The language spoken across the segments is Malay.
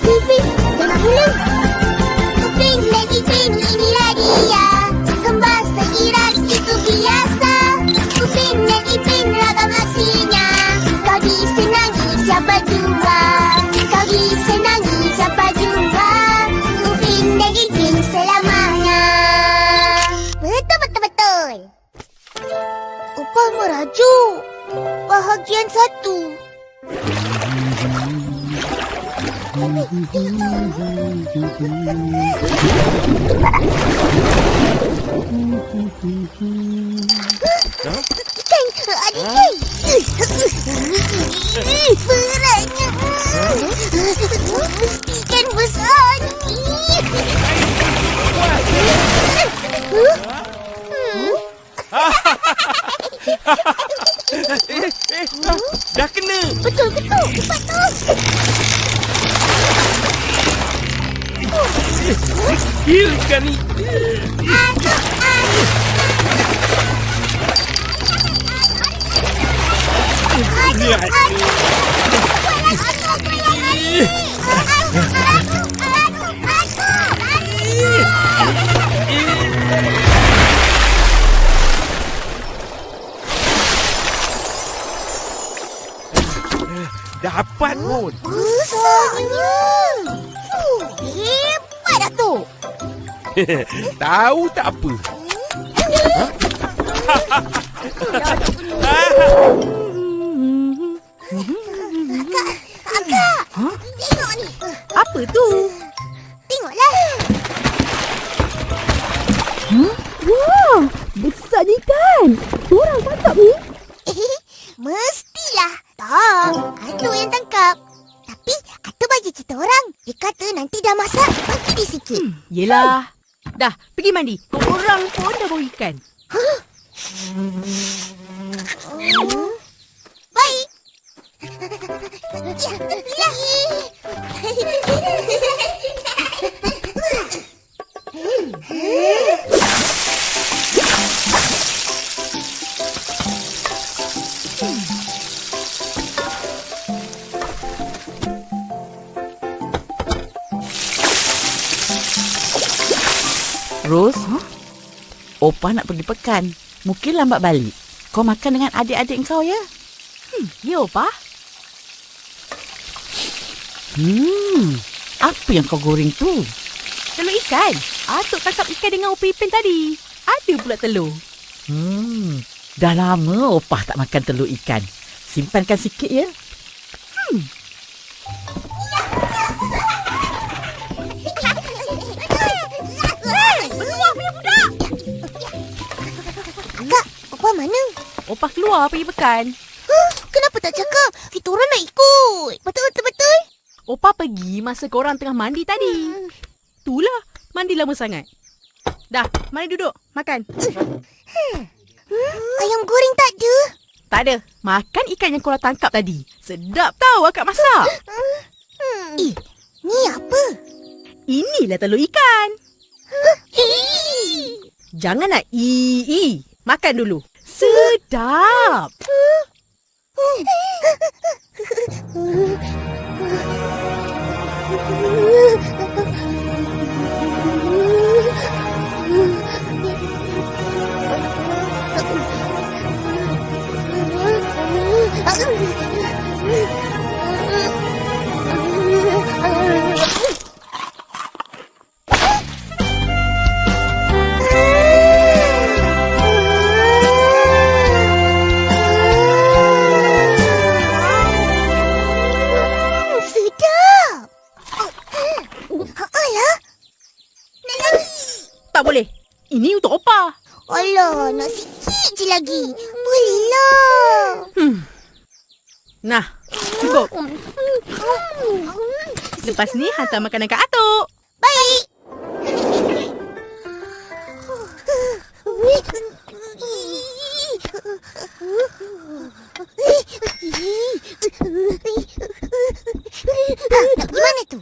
Upin, jangan pulang. Upin lagi Upin, inilah dia. Kembar seiras itu biasa. Upin dan Ipin ragam aksinya. Kau disenangi siapa jua. Kau disenangi siapa jua. Upin dan Ipin selamanya. Betul, betul, betul. Upah merajuk. Bahagian satu. Ikan, ada ikan. Ih, Beratnya. Ikan besar ni. Eh, eh, dah, dah kena. Betul, betul. Cepat tu. Hilkan ni. Ya. Dapat pun. Besarnya. Tu. Tahu tak apa. Akak, tengok ni. Apa tu? Tengoklah. Wah, besarnya ikan. Orang tangkap ni. Mestilah. Yelah. Dah, pergi mandi. Orang pun dah bau ikan. Baik. Ros, Opa nak pergi pekan. Mungkin lambat balik. Kau makan dengan adik-adik kau ya? Ya, Opa. Hmm, apa yang kau goreng tu? Telur ikan. Atuk tangkap ikan dengan Upi Ipin tadi. Ada pula telur. Hmm, dah lama Opa tak makan telur ikan. Simpankan sikit ya. Beruang mana? Opa keluar pergi pekan. Huh, kenapa tak cakap? Kita orang nak ikut. Betul, betul, betul. Opa pergi masa korang tengah mandi tadi. Itulah, mandi lama sangat. Dah, mari duduk. Makan. Ayam goreng tak ada. Tak ada. Makan ikan yang korang tangkap tadi. Sedap tau akak masak. Eh, ni apa? Inilah telur ikan. Jangan nak i i. Makan dulu. Sedap. Sedap. Tak boleh. Ini untuk opa. Alah, nak sikit je lagi. Bolehlah. Nah, cukup. Lepas ni hantar makanan kat atuk. Baik. Ha, nak pergi mana tu?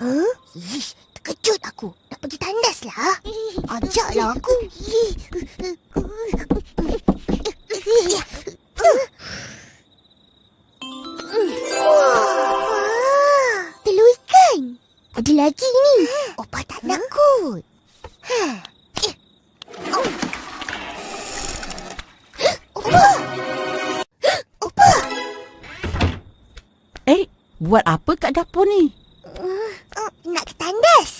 Huh? Ish, terkejut aku. Nak pergi tandas lah. Ajaklah aku. Wah, telur ikan. Ada lagi ni. Opa tak takut. Ha. Eh. Opa! Opa! Buat apa kat dapur ni? Oh, nak ke tandas?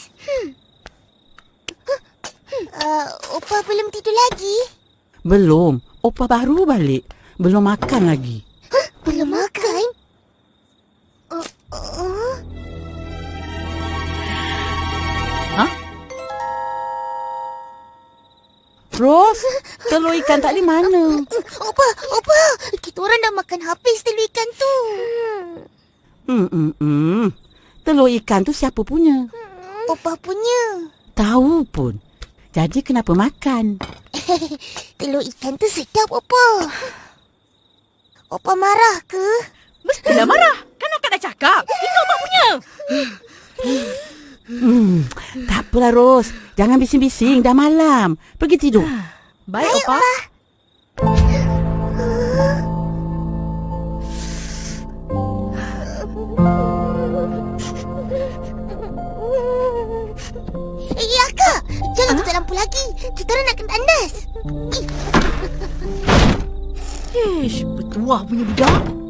Hmm. Uh, Opa belum tidur lagi? Belum. Opa baru balik. Belum makan lagi. Belum makan? Uh, uh. Ros, telur ikan tak di mana? Opa, Opa, kita orang dah makan habis telur ikan tu. Hmm, hmm, hmm. Telur ikan tu siapa punya? Opa punya. Tahu pun. Jadi kenapa makan? Telur ikan tu sedap, Opa. Opa marah ke? Mestilah marah. Kan akak dah cakap. Itu opa punya. Hmm, tak apalah Ros. Jangan bising-bising. Dah malam. Pergi tidur. Baik, opa. Eh, lampu lagi. Kita nak kena tandas. Ish, bertuah punya budak.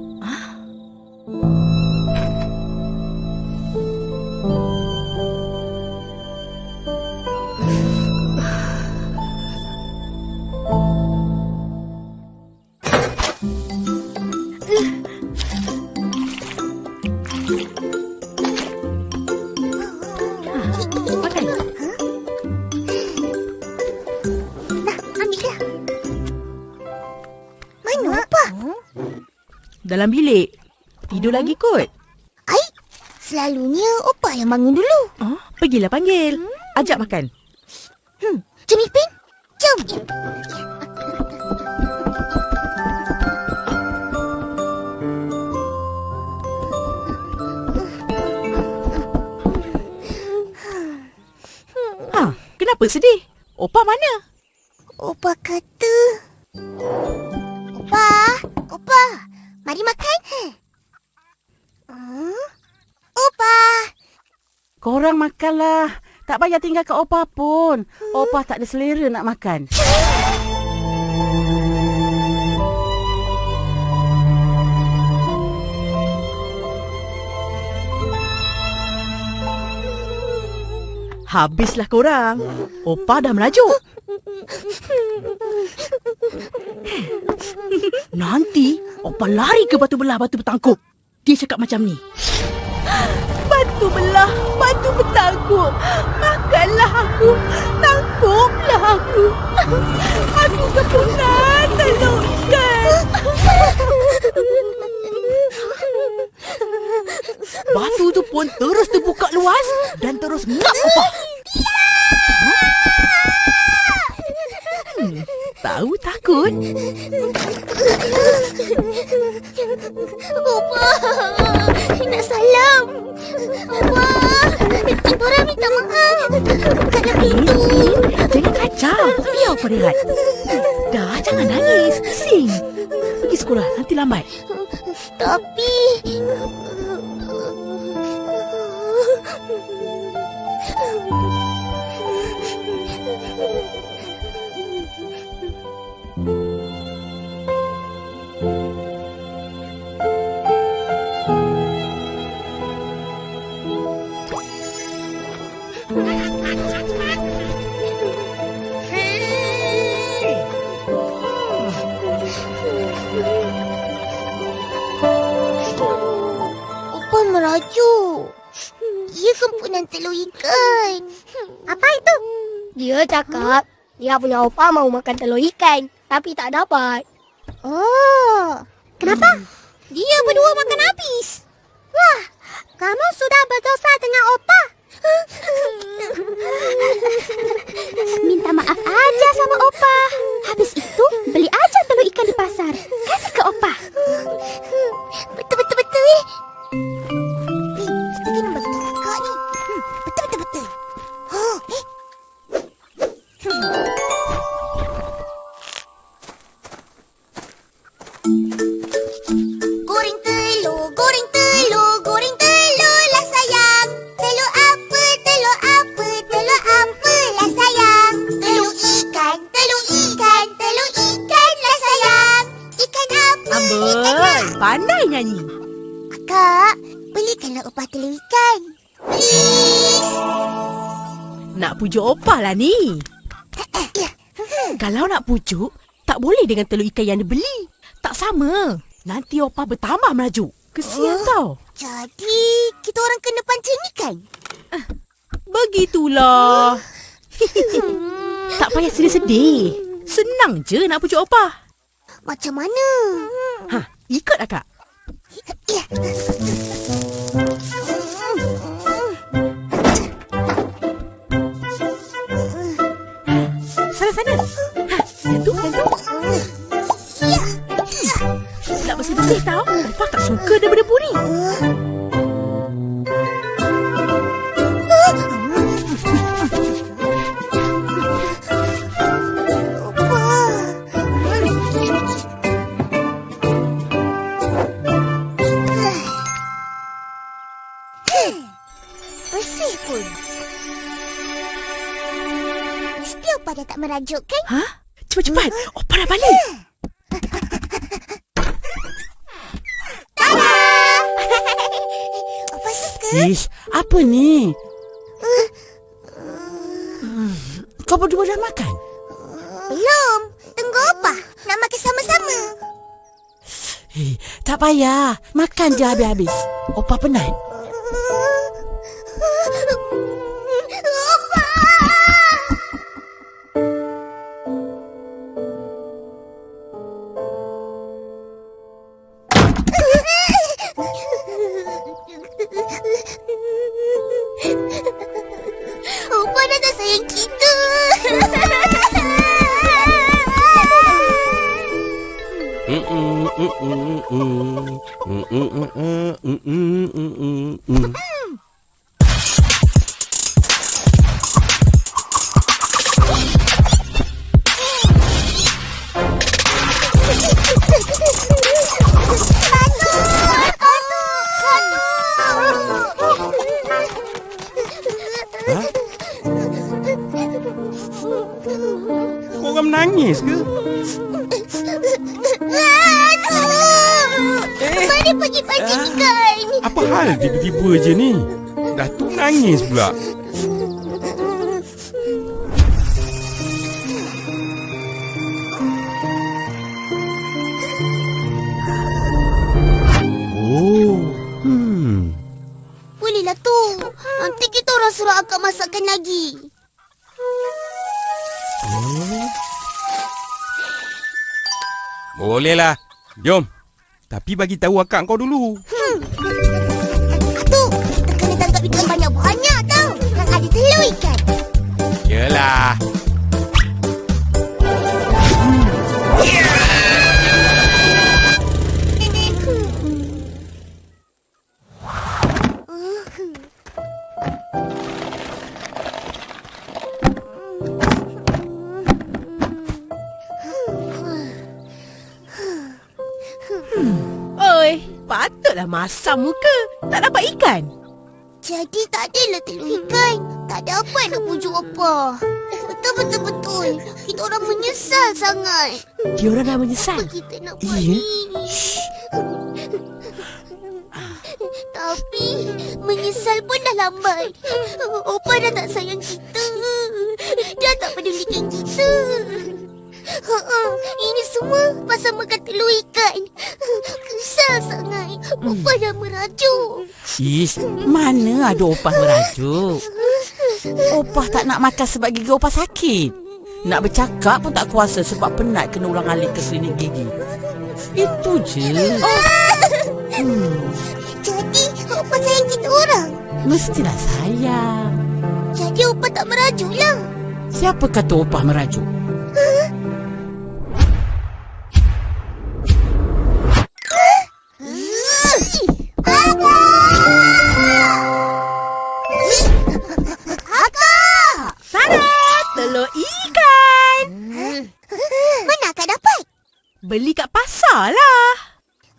Dalam bilik. Tidur lagi kot. Ai, selalunya Opa yang bangun dulu. Oh, pergilah panggil. Ajak makan. Hmm, jom Ipin. Jom. Ha, kenapa sedih? Opa mana? Opa kata... mari makan. Hmm? Opa, Korang makanlah. Tak payah tinggal kat Opa pun. Opa tak ada selera nak makan. Habislah korang. Opa dah merajuk. Nanti Opa lari ke batu belah batu bertangkup. Dia cakap macam ni. Batu belah, batu bertangkup. Makanlah aku, tangkuplah aku. Aku kepungan telur ikan. Batu tu pun terus terbuka luas dan terus ngap Opa. Opa rehat. Dah, jangan nangis. Pusing. Pergi sekolah, nanti lambat. Tapi... Dia cakap dia punya opa mau makan telur ikan tapi tak dapat. Oh, kenapa? Dia berdua makan habis. Wah, kamu sudah berdosa dengan opa. Minta maaf aja sama opa. Habis Nak pujuk opah lah ni. Kalau nak pujuk, tak boleh dengan telur ikan yang dia beli. Tak sama. Nanti opah bertambah melaju. Kesian Oh. tau. Jadi, kita orang kena pancing ikan. Begitulah. tak payah sedih-sedih. Senang je nak pujuk opah. Macam mana? Ha, ikut akak. Ya. Suka. Bersih pun. Mesti dah tak merajuk kan? Ha? Cepat-cepat. Opah dah balik. Ish, apa ni? Kau berdua dah makan? Belum. Tunggu apa? Nak makan sama-sama. Eh, tak payah. Makan je habis-habis. Opa penat. Kau Hal tiba-tiba je ni? Dah tu nangis pula. Oh, hmm. Bolehlah tu. Nanti kita orang suruh akak masakkan lagi. Bolehlah. Jom. Tapi bagi tahu akak kau dulu. Tu, Yelah. Oi, patutlah masam muka. Tak dapat ikan. Jadi tak adalah telur ikan. Tak ada apa nak pujuk apa. Betul-betul-betul. Kita orang menyesal sangat. Dia orang dah menyesal. Apa kita nak buat ni? Tapi menyesal pun dah lambat. Opa dah tak sayang kita. Dia tak pedulikan kita. Ha-ha, Ini semua pasal makan telur ikan. Kesal sangat. Opa dah merajuk. Ish, mana ada opah merajuk? Opah tak nak makan sebab gigi opah sakit. Nak bercakap pun tak kuasa sebab penat kena ulang alik ke klinik gigi. Itu je. Jadi, Opa sayang kita orang. Mestilah sayang. Jadi, Opa tak merajuk lah. Siapa kata opah merajuk? Telur ikan. Mana akak dapat? Beli kat pasar lah.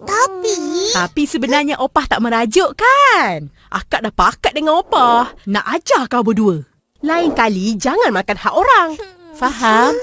Tapi, Tapi sebenarnya opah tak merajuk kan? Akak dah pakat dengan opah. Nak ajar kau berdua. Lain kali jangan makan hak orang. Faham?